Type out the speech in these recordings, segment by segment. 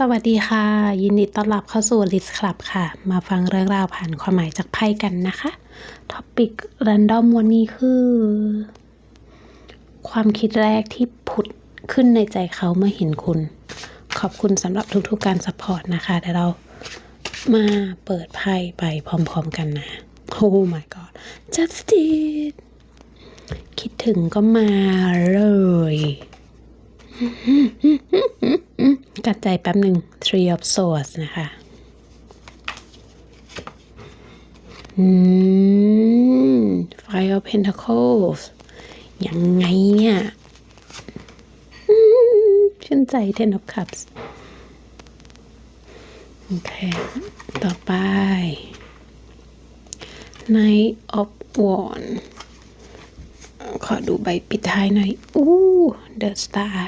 สวัสดีค่ะ ยินดีต้อนรับเข้าสู่ List Club ค่ะ มาฟังเรื่องราวผ่านความหมายจากไพ่กันนะคะท็อปิก Random วันนี้คือ ความคิดแรกที่ผุดขึ้นในใจเขาเมื่อเห็นคุณ ขอบคุณสำหรับทุกๆการสปอร์ตนะคะเดี๋ยวเรามาเปิดไพ่ไปพร้อมๆกันนะโอ้ my god justice คิดถึงก็มาเลย กัดใจแป๊บหนึ่ง Three of Swords นะคะ อืม Five of Pentacles ยังไงเนี่ยชื่นใจ Ten of Cups โอเค ต่อไป Knight of Wands ขอดูใบปิดท้ายหน่อย อู้ The Star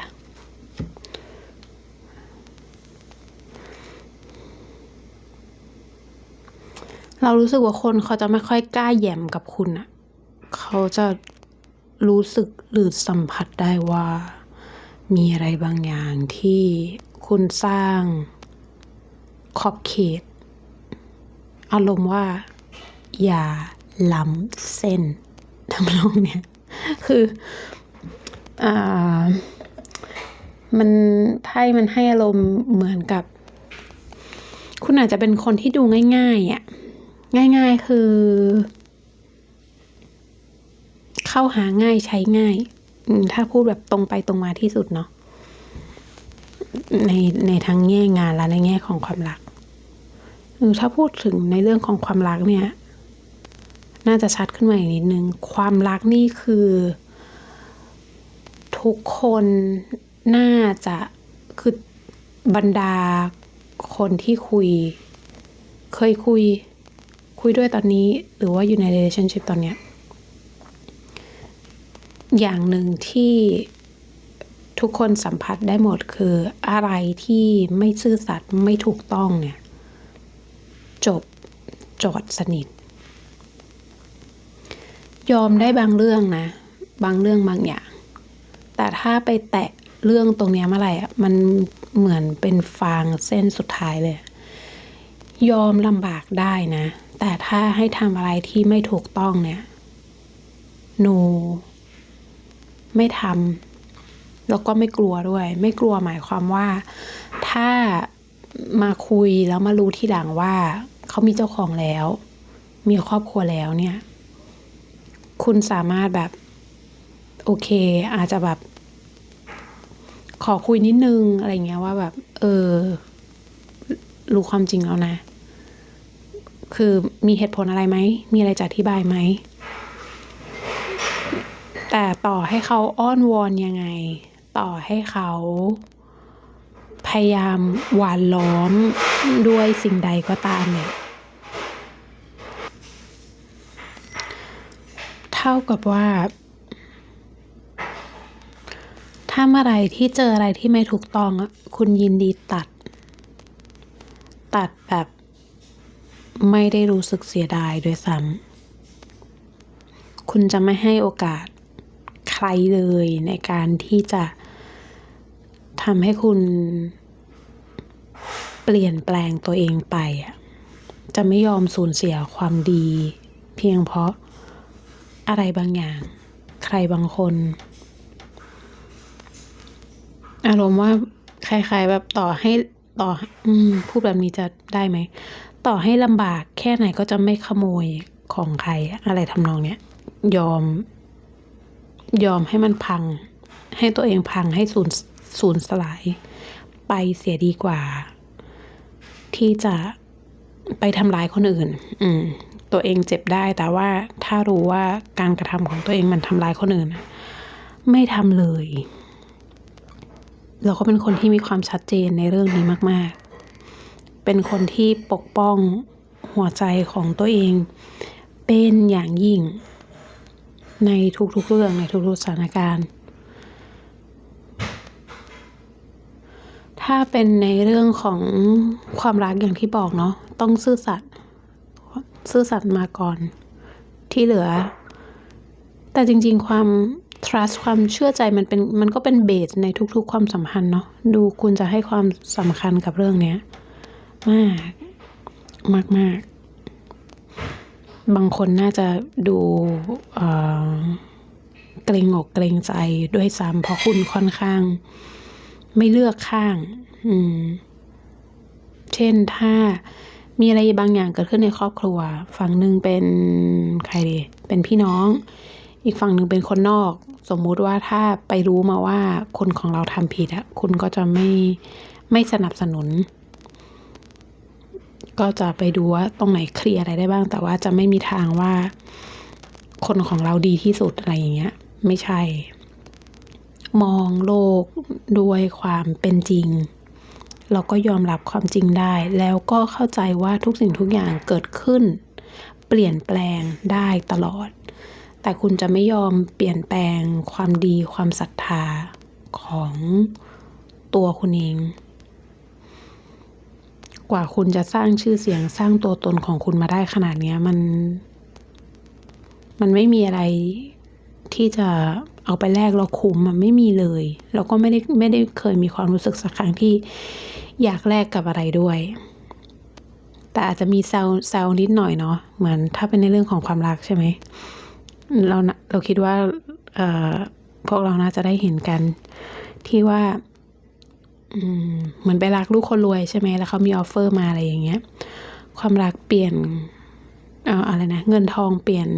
เรารู้สึกว่าคนเขาจะไม่ค่อยกล้าแยมกับคุณอะเขาจะรู้สึกหรือสัมผัสได้ว่า มีอะไรบางอย่างที่คุณสร้างขอบเขต อารมณ์ว่า อย่าล้ำเส้นทำนองเนี้ยคืออ่ามันไพ่มันให้อารมณ์เหมือนกับ คุณอาจจะเป็นคนที่ดูง่ายๆอะ ง่ายๆคือ เข้าหาง่ายใช้ง่ายถ้าพูดแบบตรงไปตรงมาที่สุดเนาะในในทั้งแง่งานและในแง่ของความรักถ้าพูดถึงในเรื่องของความรักเนี่ย น่าจะชัดขึ้นมาอีกนิดนึง ความรักนี่คือ ทุกคนน่าจะคือบรรดาคนที่คุย เคยคุย คุยด้วยตอนนี้ หรือว่าอยู่ใน relationship ตอนเนี้ยอย่างหนึ่งที่ทุกคนสัมผัสได้หมดคืออะไรที่ไม่ซื่อสัตย์ไม่ถูกต้องเนี่ย จบจอดสนิท ยอมได้บางเรื่องนะ บางเรื่องบางอย่าง แต่ถ้าไปแตะเรื่องตรงเนี้ยเมื่อไหร่อะมันเหมือนเป็นฟางเส้นสุดท้ายเลย ยอมลำบากได้นะ แต่ถ้าให้ทำอะไรที่ไม่ถูกต้องเนี่ย หนู ไม่ทำแล้วก็ไม่กลัวด้วย ไม่กลัวหมายความว่า ถ้ามาคุยแล้วมารู้ทีหลังว่า เขามีเจ้าของแล้ว มีครอบครัวแล้วเนี่ย คุณสามารถแบบ โอเค อาจจะแบบ ขอคุยนิดนึงอะไรเงี้ยว่าแบบ เออรู้ความจริงแล้วนะ คือมีเหตุผลอะไรไหม มีอะไรจะอธิบายไหม แต่ต่อให้เขาอ้อนวอนยังไง ต่อให้เขาพยายามหวานล้อมด้วยสิ่งใดก็ตามเนี่ย เท่ากับว่า ถ้าเมื่อไรที่เจออะไรที่ไม่ถูกต้องอะคุณยินดีตัด ตัดแบบ ไม่ได้รู้สึกเสียดายด้วยซ้ำคุณจะไม่ให้โอกาสใครเลยในการที่จะทำให้คุณเปลี่ยนแปลงตัวเองไปอะจะไม่ยอมสูญเสียความดี เพียงเพราะอะไรบางอย่าง ใครบางคน อารมณ์ว่าใครๆแบบต่อให้ต่อ อืม พูดแบบนี้จะได้ไหม ต่อให้ลำบากแค่ไหนก็จะไม่ขโมยของใครอะไรทำนองเนี้ยยอม ยอมให้มันพัง ให้ตัวเองพังให้สูญสูญสลาย ไปเสียดีกว่า ที่จะไปทำร้ายคนอื่น อืม ตัวเองเจ็บได้แต่ว่าถ้ารู้ว่าการกระทำของตัวเองมันทำร้ายคนอื่นไม่ทำเลย เราก็เป็นคนที่มีความชัดเจนในเรื่องนี้มาก ๆ เป็นคนที่ปกป้องหัวใจของตัวเอง เป็นอย่างยิ่ง ในทุกๆเรื่องในทุกๆสถานการณ์ ถ้าเป็นในเรื่องของความรักอย่างที่บอกเนาะต้องซื่อสัตย์ซื่อสัตย์มาก่อนที่เหลือ แต่จริง ๆ ความ trust ความเชื่อใจมันเป็นมันก็เป็นเบสในทุกๆ ความสัมพันธ์เนาะดูคุณจะให้ความสำคัญกับเรื่องเนี้ย มาก มากมากบางคนน่าจะดูเกรงอกเกรงใจด้วยซ้ำเพราะคุณค่อนข้าง ไม่เลือกข้าง อืม เช่นถ้ามีอะไรบางอย่างเกิดขึ้นในครอบครัว ฝั่งหนึ่งเป็นใครดีเป็นพี่น้อง อีกฝั่งหนึ่งเป็นคนนอก สมมุติว่าถ้าไปรู้มาว่าคนของเราทำผิดอะคุณก็จะไม่ไม่สนับสนุน ก็จะไปดูว่าตรงไหนเคลียร์อะไรได้บ้าง แต่ว่าจะไม่มีทางว่า คนของเราดีที่สุดอะไรอย่างเงี้ย ไม่ใช่ มองโลกด้วยความเป็นจริง เราก็ยอมรับความจริงได้ แล้วก็เข้าใจว่าทุกสิ่งทุกอย่างเกิดขึ้น เปลี่ยนแปลงได้ตลอด แต่คุณจะไม่ยอมเปลี่ยนแปลงความดีความศรัทธาของตัวคุณเอง กว่าคุณจะสร้างชื่อเสียงสร้างตัวตนของคุณมาได้ขนาดนี้มัน มันไม่มีอะไรที่จะเอาไปแลกเราคุ้มมันไม่มีเลย แล้วก็ไม่ได้ไม่ได้เคยมีความรู้สึกสักครั้งที่อยากแลกกับอะไรด้วย แต่อาจจะมีแซวแซวนิดหน่อยเนาะเหมือนถ้าเป็นในเรื่องของความรักใช่ไหมเราเราคิดว่าพวกเราน่าจะได้เห็นกันที่ว่า เหมือนไปรักลูกคนรวยใช่ไหมแล้วเขามีออฟเฟอร์มาอะไรอย่างเงี้ย ความรักเปลี่ยนเอ่อะไรนะเงินทองเปลี่ยน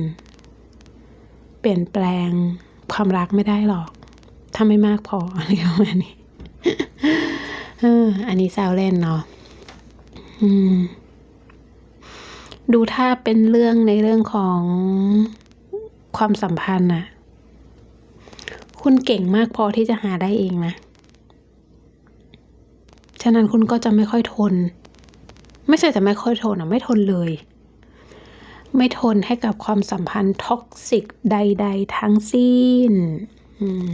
เปลี่ยนแปลงความรักไม่ได้หรอก ถ้าไม่มากพออะไรประมาณนี้อันนี้แซวเล่นเนาะดูถ้าเป็นเรื่องในเรื่องของความสัมพันธ์น่ะคุณเก่งมากพอที่จะหาได้เองนะ ฉะนั้นคุณก็จะไม่ค่อยทน ไม่ใช่จะไม่ค่อยทนอะ ไม่ทนเลย ไม่ทนให้กับความสัมพันธ์ท็อกซิกใด ๆ ทั้งสิ้นอืม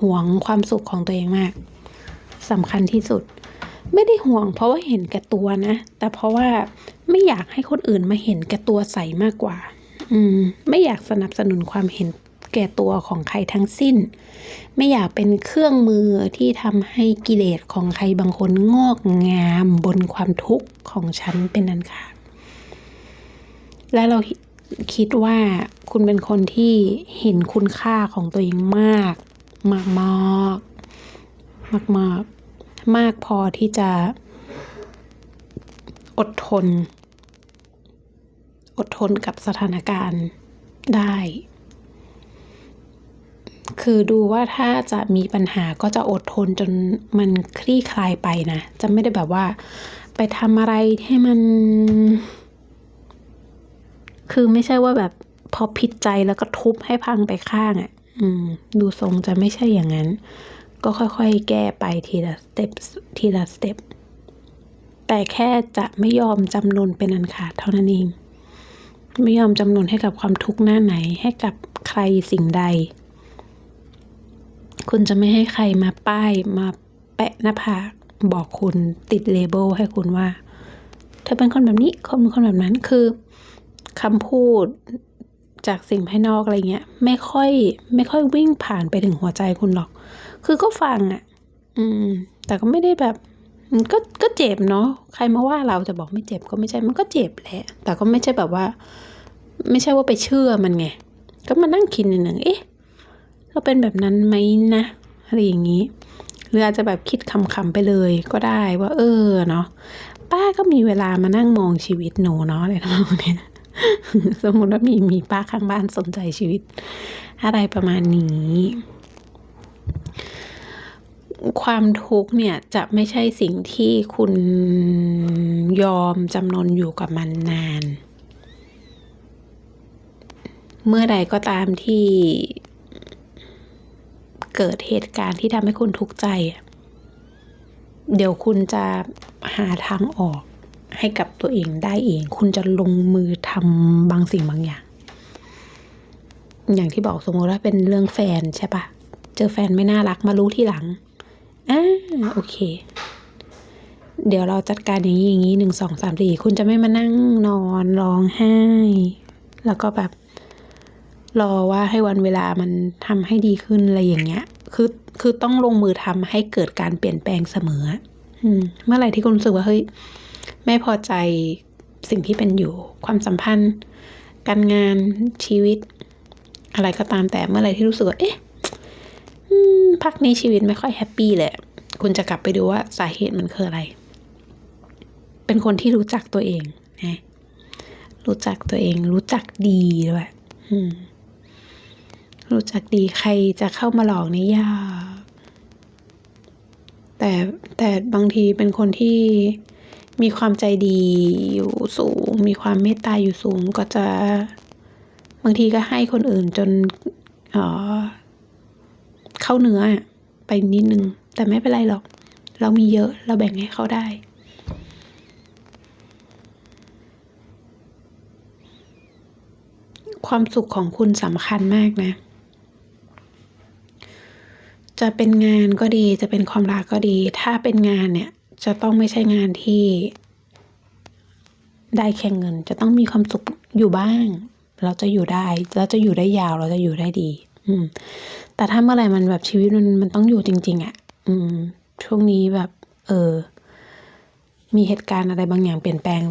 หวงความสุขของตัวเองมากสำคัญที่สุด ไม่ได้ห่วง เพราะว่าเห็นแก่ตัวนะ แต่เพราะว่าไม่อยากให้คนอื่นมาเห็นแก่ตัวใส่มากกว่า อืม ไม่อยากสนับสนุนความเห็น แก่ตัวของใครทั้งสิ้น ไม่อยากเป็นเครื่องมือที่ทำให้กิเลสของใครบางคนงอกงามบนความทุกข์ของฉันเป็นนันขาดและเราคิดว่าคุณเป็นคนที่เห็นคุณค่าของตัวเองมาก มากมากมากมากมากพอที่จะอดทน อดทนกับสถานการณ์ได้ คือดูว่าถ้าจะมีปัญหาก็จะอดทนจนมันคลี่คลายไปนะ จะไม่ได้แบบว่า ไปทำอะไรให้มัน คือไม่ใช่ว่าแบบพอผิดใจแล้วก็ทุบให้พังไปข้างอะ่ะ อืม ดูทรงจะไม่ใช่อย่างนั้น ก็ค่อยๆแก้ไปทีละสเต็ปทีละสเต็ปแต่แค่จะไม่ยอมจำนนเป็นอันขาดเท่านั้นเอง ไม่ยอมจำนนให้กับความทุกข์หน้าไหนให้กับใครสิ่งใด คุณจะไม่ให้ใครมาป้ายมาแปะหน้าผากบอกคุณติดเลเบลให้คุณว่า เธอเป็นคนแบบนี้คนเป็นคนแบบนั้นคือคำพูดจากสิ่งภายนอกอะไรเงี้ย ไม่ค่อย ไม่ค่อยวิ่งผ่านไปถึงหัวใจคุณหรอก คือก็ฟังอะ่ะ อืม แต่ก็ไม่ได้แบบก็ก็เจ็บเนาะใครมาว่าเราจะบอกไม่เจ็บก็ไม่ใช่มันก็เจ็บแหละแต่ก็ไม่ใช่แบบว่า ไม่ใช่ว่าไปเชื่อมันไง ก็มานั่งคิดหนึ่งเอ๊ะ เราเป็นแบบนั้นไหมนะอะไรอย่างนี้ หรืออาจจะแบบคิดคำๆไปเลยก็ได้ว่าเออเนาะป้าก็มีเวลามานั่งมองชีวิตหนูเนาะอะไรทั้งนั้นเนี่ยสมมติว่ามีมีป้าข้างบ้านสนใจชีวิต อะไรประมาณนี้ ความทุกข์เนี่ยจะไม่ใช่สิ่งที่คุณยอมจำนนอยู่กับมันนาน เมื่อใดก็ตามที่ เกิดเหตุการณ์ที่ทำให้คุณทุกข์ใจ เดี๋ยวคุณจะหาทางออกให้กับตัวเองได้เอง คุณจะลงมือทำบางสิ่งบางอย่าง อย่างที่บอกสมมติว่าเป็นเรื่องแฟนใช่ปะเจอแฟนไม่น่ารักมารู้ที่หลังอ่าโอเค เดี๋ยวเราจัดการอย่างนี้อย่างนี้หนึ่งสองสามสี่คุณจะไม่มานั่งนอนร้องไห้ แล้วก็แบบ รอว่าให้วันเวลามันทำให้ดีขึ้นอะไรอย่างเงี้ย คือคือต้องลงมือทำให้เกิดการเปลี่ยนแปลงเสมออืมเมื่อไหร่ที่คุณรู้สึกว่าเฮ้ยไม่พอใจสิ่งที่เป็นอยู่ ความสัมพันธ์ การงานชีวิต อะไรก็ตามแต่เมื่อไหร่ที่รู้สึกว่าเอ๊ะพักนี้ชีวิตไม่ค่อยแฮปปี้เลยคุณจะกลับไปดูว่าสาเหตุมันคืออะไร เป็นคนที่รู้จักตัวเองนะรู้จักตัวเอง รู้จักดีด้วยอืม รู้จักดีใครจะเข้ามาหลอกนี่ยาก แต่แต่บางทีเป็นคนที่มีความใจดีอยู่สูง มีความเมตตาอยู่สูงก็จะบางทีก็ให้คนอื่นจนเอ่อเข้าเนื้อไปนิดนึง แต่ไม่เป็นไรหรอก เรามีเยอะเราแบ่งให้เขาได้ ความสุขของคุณสำคัญมากนะ จะเป็นงานก็ดีจะเป็นความรักก็ดี ถ้าเป็นงานเนี่ยจะต้องไม่ใช่งานที่ได้แค่เงิน จะต้องมีความสุขอยู่บ้าง เราจะอยู่ได้เราจะอยู่ได้ยาวเราจะอยู่ได้ดี อืม แต่ถ้าเมื่อไหร่มันแบบชีวิตมันมันต้องอยู่จริง ๆอะ่ะ อืม ช่วงนี้แบบ เออ มีเหตุการณ์อะไรบางอย่างเปลี่ยนแปลง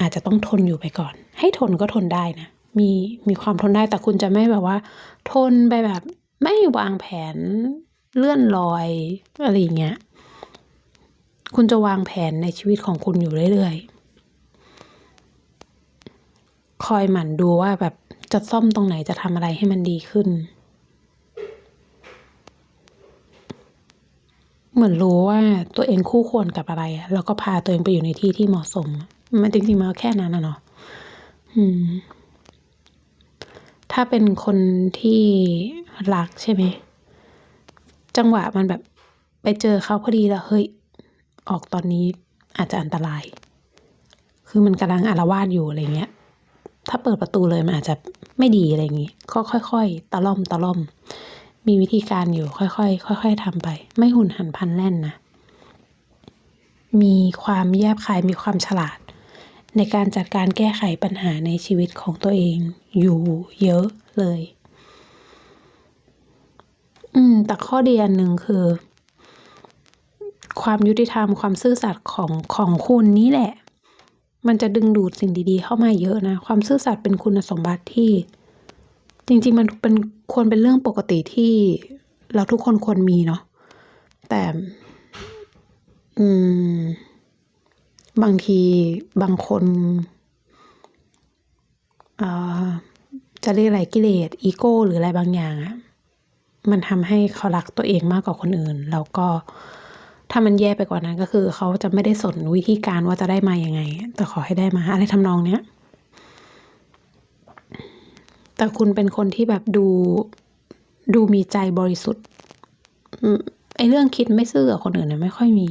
อาจจะต้องทนอยู่ไปก่อน ให้ทนก็ทนได้นะมีมีความทนได้แต่คุณจะไม่แบบว่า ทนไปแบบ ไม่วางแผน เลื่อนลอยอะไรอย่างเงี้ย คุณจะวางแผนในชีวิตของคุณอยู่เรื่อยๆ คอยหมั่นดูว่าแบบจะซ่อมตรงไหนจะทำอะไรให้มันดีขึ้น เหมือนรู้ว่าตัวเองคู่ควรกับอะไร แล้วก็พาตัวเองไปอยู่ในที่ที่เหมาะสม มันจริงๆมันก็แค่นั้นนะเนาะถ้าเป็นคนที่รักใช่ไหม จังหวะมันแบบไปเจอเขาพอดีแล้วเฮ้ยออกตอนนี้อาจจะอันตราย คือมันกำลังอารวาสอยู่อะไรเงี้ย ถ้าเปิดประตูเลยมันอาจจะไม่ดีอะไรอย่างงี้ ก็ค่อยๆ ตะล่อมตะล่อม มีวิธีการอยู่ค่อยๆ ค่อย ๆทำไป ไม่หุนหันพันแล่นนะ มีความแยบคายมีความฉลาด ในการจัดการแก้ไขปัญหาในชีวิตของตัวเองอยู่เยอะเลย อืม แต่ข้อดีอันหนึ่งคือ ความยุติธรรมความซื่อสัตย์ของของคุณนี่แหละ มันจะดึงดูดสิ่งดีๆ เข้ามาเยอะนะ ความซื่อสัตย์เป็นคุณสมบัติที่ จริง ๆ มันเป็นควรเป็นเรื่องปกติที่เราทุกคนควรมีเนาะแต่ อืม บางทีบางคนอ่าจะเรียกอะไรกิเลสอีโก้ หรืออะไรบางอย่างอะ มันทำให้เขารักตัวเองมากกว่าคนอื่น แล้วก็ถ้ามันแย่ไปกว่านั้นก็คือ เขาจะไม่ได้สนวิธีการว่าจะได้มาอย่างไง แต่ขอให้ได้มาอะไรทำนองเนี้ยแต่คุณเป็นคนที่แบบดูดูมีใจบริสุทธิ์ไอเรื่องคิดไม่ซื่อกับคนอื่นเนี่ยไม่ค่อยมี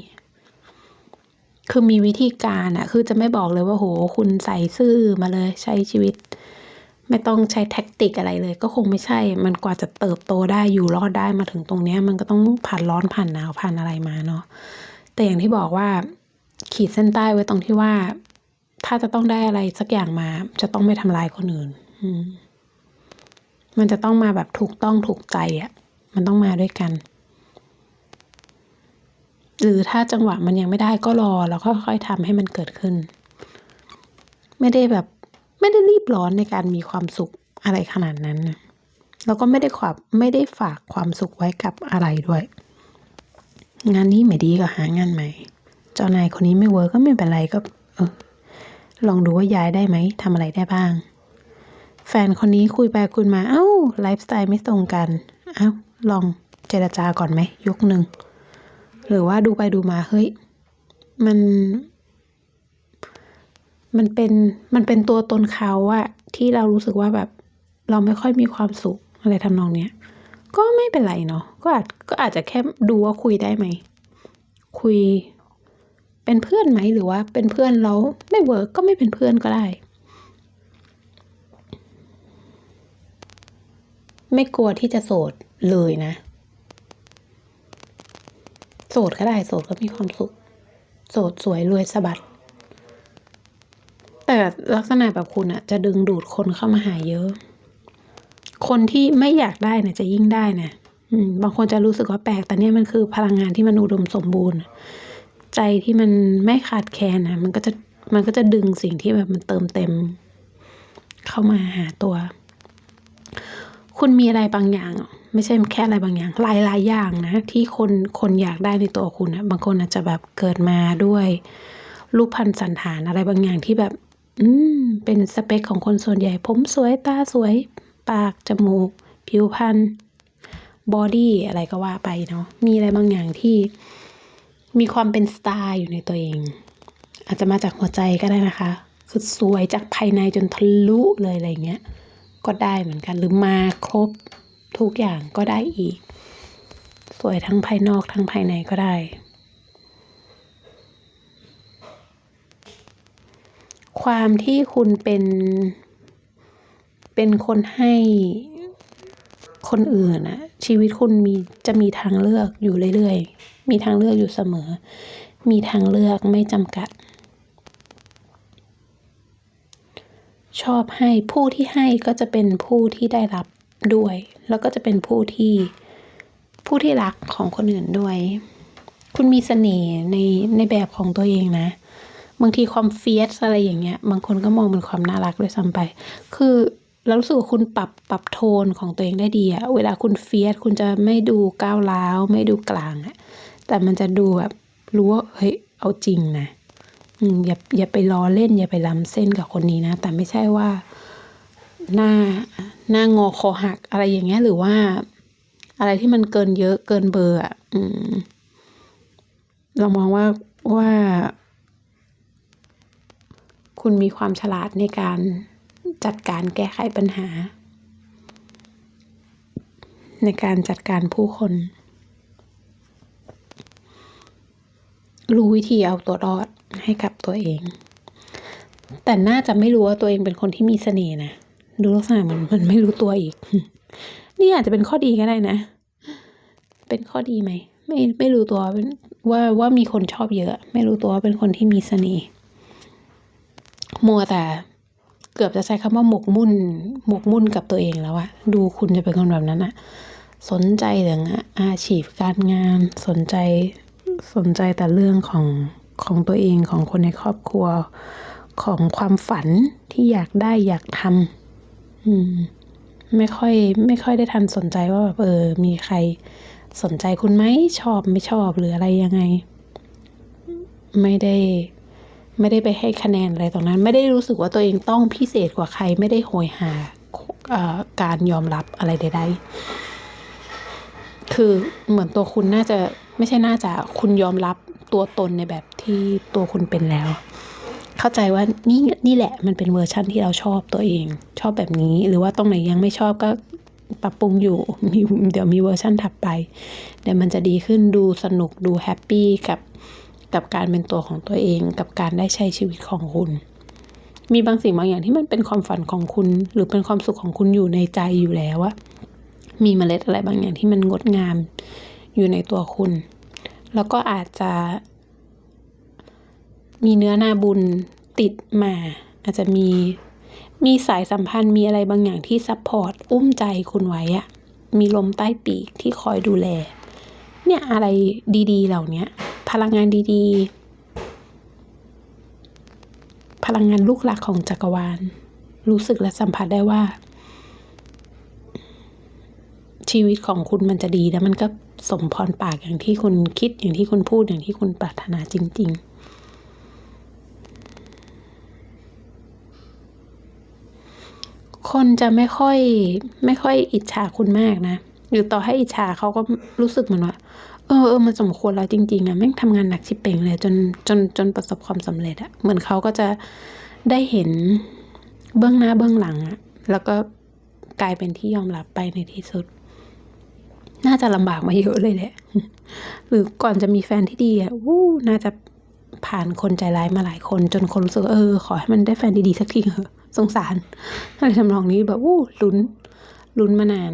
คือมีวิธีการอะคือจะไม่บอกเลยว่าโหคุณใส่ซื่อมาเลยใช้ชีวิต ไม่ต้องใช้แท็กติกอะไรเลย ก็คงไม่ใช่ มันกว่าจะเติบโตได้อยู่รอดได้มาถึงตรงนี้มันก็ต้องผ่านร้อนผ่านหนาวผ่านอะไรมาเนาะแต่อย่างที่บอกว่าขีดเส้นใต้ไว้ตรงที่ว่า ถ้าจะต้องได้อะไรสักอย่างมา จะต้องไม่ทำลายคนอื่นมมันจะต้องมาแบบถูกต้องถูกใจอะ่ะ มันต้องมาด้วยกัน หรือถ้าจังหวะมันยังไม่ได้ก็รอ แล้วค่อยๆทำให้มันเกิดขึ้น ไม่ได้แบบ ไม่ได้รีบร้อนในการมีความสุขอะไรขนาดนั้นนะแล้วก็ไม่ได้ความไม่ได้ฝากความสุขไว้กับอะไรด้วย งานนี้ไม่ดีก็หางานใหม่ เจ้านายคนนี้ไม่เวิร์กก็ไม่เป็นไรก็ เออ ลองดูว่าย้ายได้ไหมทำอะไรได้บ้าง แฟนคนนี้คุยไปคุยมา เอ้าไลฟ์สไตล์ไม่ตรงกัน เอ้าลองเจรจาก่อนไหมยกหนึ่ง หรือว่าดูไปดูมาเฮ้ย มัน มันเป็นมันเป็นตัวตนเขาอะที่เรารู้สึกว่าแบบเราไม่ค่อยมีความสุขอะไรทำนองเนี้ยก็ไม่เป็นไรเนาะก็อาจก็อาจจะแค่ดูว่าคุยได้ไหม คุยเป็นเพื่อนไหมหรือว่าเป็นเพื่อนแล้วไม่เวิร์กก็ไม่เป็นเพื่อนก็ได้ ไม่กลัวที่จะโสดเลยนะ โสดก็ได้โสดก็มีความสุข โสดสวยรวยสะบัด แต่ลักษณะแบบคุณอะจะดึงดูดคนเข้ามาหาเยอะ คนที่ไม่อยากได้เนี่ยจะยิ่งได้นะบางคนจะรู้สึกว่าแปลก แต่เนี่ยมันคือพลังงานที่มันอุดมสมบูรณ์ ใจที่มันไม่ขาดแคลนนะมันก็จะมันก็จะดึงสิ่งที่แบบมันเติมเต็ม เข้ามาหาตัว คุณมีอะไรบางอย่างไม่ใช่แค่อะไรบางอย่าง หลายหลายอย่างนะ ที่คนคนอยากได้ในตัวคุณนะบางคนอาจจะแบบเกิดมาด้วยรูปพันธ์สันฐานอะไรบางอย่างที่แบบ อืม เป็นสเปคของคนส่วนใหญ่ ผมสวยตาสวย ปาก จมูก ผิวพรรณบอดี้อะไรก็ว่าไปเนาะมีอะไรบางอย่างที่ มีความเป็นสไตล์อยู่ในตัวเอง อาจจะมาจากหัวใจก็ได้นะคะ คือสวยจากภายในจนทะลุเลยอะไรเงี้ย ก็ได้เหมือนกัน หรือมาครบทุกอย่างก็ได้อีก สวยทั้งภายนอกทั้งภายในก็ได้ ความที่คุณเป็น เป็นคนให้คนอื่นอะชีวิตคุณมีจะมีทางเลือกอยู่เรื่อยๆ มีทางเลือกอยู่เสมอ มีทางเลือกไม่จำกัด ชอบให้ผู้ที่ให้ก็จะเป็นผู้ที่ได้รับด้วย แล้วก็จะเป็นผู้ที่ผู้ที่รักของคนอื่นด้วย คุณมีเสน่ห์ในในแบบของตัวเองนะ บางทีความเฟียสอะไรอย่างเงี้ย บางคนก็มองเป็นความน่ารักด้วยซ้ำไป คือเรารู้สึกว่าคุณปรับปรับโทนของตัวเองได้ดีอะเวลาคุณเฟียสคุณจะไม่ดูก้าวร้าว ไม่ดูกลางอะแต่มันจะดูแบบรู้ว่าเฮ้ยเอาจริงนะอย่าอย่าไปล้อเล่นอย่าไปล้ำเส้นกับคนนี้นะ แต่ไม่ใช่ว่าหน้าหน้างอคอหักอะไรอย่างเงี้ยหรือว่าอะไรที่มันเกินเยอะเกินเบอร์อะเรามองว่าว่า คุณมีความฉลาดในการจัดการแก้ไขปัญหา ในการจัดการผู้คน รู้วิธีเอาตัวรอดให้กับตัวเอง แต่น่าจะไม่รู้ว่าตัวเองเป็นคนที่มีเสน่ห์นะดูลักษณะมันมันไม่รู้ตัวอีก นี่อาจจะเป็นข้อดีก็ได้นะ เป็นข้อดีไหมไม่ไม่รู้ตัวว่าว่ามีคนชอบเยอะ ไม่รู้ตัวว่าเป็นคนที่มีเสน่ห์ มัวแต่เกือบจะใช้คำว่าหมกมุ่น หมกมุ่นกับตัวเองแล้วอะดูคุณจะเป็นคนแบบนั้นอะสนใจเรื่องอาชีพการงาน สนใจสนใจแต่เรื่องของของตัวเองของคนในครอบครัวของความฝันที่อยากได้อยากทำอืมไม่ค่อยไม่ค่อยได้ทันสนใจว่าแบบเออ มีใครสนใจคุณไหมชอบไม่ชอบหรืออะไรยังไง ไม่ได้ ไม่ได้ไปให้คะแนนอะไรตรงนั้น ไม่ได้รู้สึกว่าตัวเองต้องพิเศษกว่าใคร ไม่ได้โหยหาการยอมรับอะไรใดๆ คือเหมือนตัวคุณน่าจะไม่ใช่น่าจะคุณยอมรับตัวตนในแบบที่ตัวคุณเป็นแล้ว เข้าใจว่านี่นี่แหละมันเป็นเวอร์ชั่นที่เราชอบตัวเอง ชอบแบบนี้หรือว่าตรงไหนยังไม่ชอบก็ปรับปรุงอยู่มีเดี๋ยวมีเวอร์ชั่นถัดไปเดี๋ยวมันจะดีขึ้นดูสนุกดูแฮปปี้กับ กับการเป็นตัวของตัวเอง กับการได้ใช้ชีวิตของคุณ มีบางสิ่งบางอย่างที่มันเป็นความฝันของคุณ หรือเป็นความสุขของคุณอยู่ในใจอยู่แล้วอะมีเมล็ดอะไรบางอย่างที่มันงดงามอยู่ในตัวคุณ แล้วก็อาจจะ มีเนื้อนาบุญติดมา อาจจะมีมีสายสัมพันธ์มีอะไรบางอย่างที่ซัพพอร์ตอุ้มใจคุณไว้อะมีลมใต้ปีกที่คอยดูแล เนี่ยอะไรดี ๆ เหล่านี้ พลังงานดีๆ พลังงานลูกหลักของจักรวาล รู้สึกและสัมผัสได้ว่า ชีวิตของคุณมันจะดีแล้วมันก็สมพรปากอย่างที่คุณคิดอย่างที่คุณพูดอย่างที่คุณปรารถนาจริง ๆคนจะไม่ค่อยไม่ค่อยอิจฉาคุณมากนะ หรือต่อให้อิจฉาเขาก็รู้สึกเหมือนว่า ออเออมันสมควรแล้วจริงๆอะแม่งทำงานหนักชิบเป่งเลยจนจนจนประสบความสำเร็จอะเหมือนเขาก็จะได้เห็นเบื้องหน้าเบื้องหลังอะแล้วก็กลายเป็นที่ยอมรับไปในที่สุด น่าจะลำบากมาเยอะเลยแหละหรือก่อนจะมีแฟนที่ดีอะวู้น่าจะผ่านคนใจร้ายมาหลายคน จนคนรู้สึกเออ ขอให้มันได้แฟนดีๆสักทีเถอะสงสารอะไรทำนองนี้แบบวู้ลุ้นลุ้นมานาน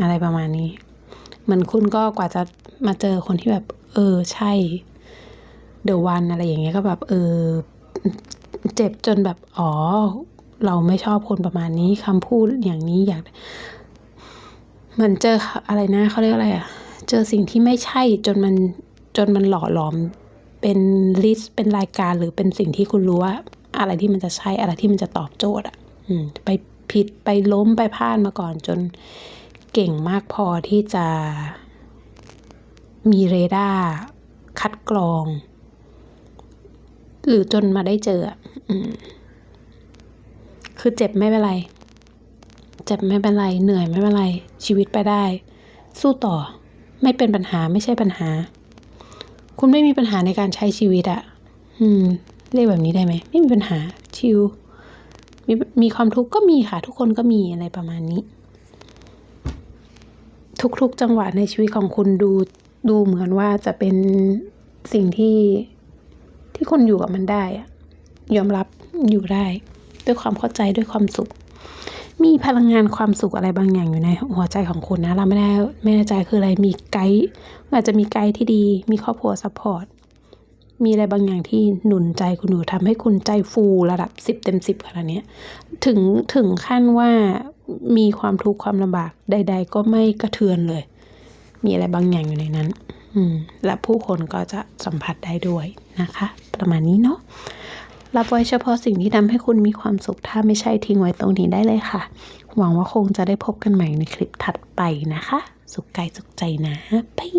อะไรประมาณนี้ มือนคุณก็กว่าจะมาเจอคนที่แบบ เออใช่เดอะวันอะไรอย่างเงี้ยก็แบบเออเจ็บจนแบบอ๋อ เราไม่ชอบคนประมาณนี้คำพูดอย่างนี้อยากเหมือนเจออะไรนะเขาเรียกอะไรอะเจอสิ่งที่ไม่ใช่จนมันจนมันหล่อหลอมเป็นลิสต์เป็นรายการหรือเป็นสิ่งที่คุณรู้ว่า อะไรที่มันจะใช่อะไรที่มันจะตอบโจทย์อะไปผิดไปล้มไปพลาดมาก่อนจน เก่งมากพอที่จะมีเรดาร์คัดกรอง หรือจนมาได้เจออืคือเจ็บไม่เป็นไร เจ็บไม่เป็นไร เหนื่อยไม่เป็นไร ชีวิตไปได้ สู้ต่อ ไม่เป็นปัญหาไม่ใช่ปัญหา คุณไม่มีปัญหาในการใช้ชีวิตอะอืม เรียกแบบนี้ได้ไหม ไม่มีปัญหา ชิลมีมีความทุกข์ก็มีค่ะ ทุกคนก็มีอะไรประมาณนี้ ทุกๆจังหวะในชีวิตของคุณดูดูเหมือนว่าจะเป็นสิ่งที่ที่คนอยู่กับมันได้อะยอมรับอยู่ได้ ด้วยความเข้าใจด้วยความสุข มีพลังงานความสุขอะไรบางอย่างอยู่ในหัวใจของคุณนะ เราไม่ได้ไม่แน่ใจคืออะไรมีไกด์อาจจะมีไกด์ที่ดี มีครอบครัวซัพพอร์ตมีอะไรบางอย่างที่หนุนใจคุณอยู่ทำให้คุณใจฟูระดับสิบเต็มสิบขนาดเนี้ยถึงถึงขั้นว่า มีความทุกข์ความลำบากใด ๆ ก็ไม่กระเทือนเลย มีอะไรบางอย่างอยู่ในนั้น และผู้คนก็จะสัมผัสได้ด้วยนะคะ ประมาณนี้เนาะรับไว้เฉพาะสิ่งที่ทำให้คุณมีความสุข ถ้าไม่ใช่ทิ้งไว้ตรงนี้ได้เลยค่ะ หวังว่าคงจะได้พบกันใหม่ในคลิปถัดไปนะคะ สุขกายสุขใจนะบาย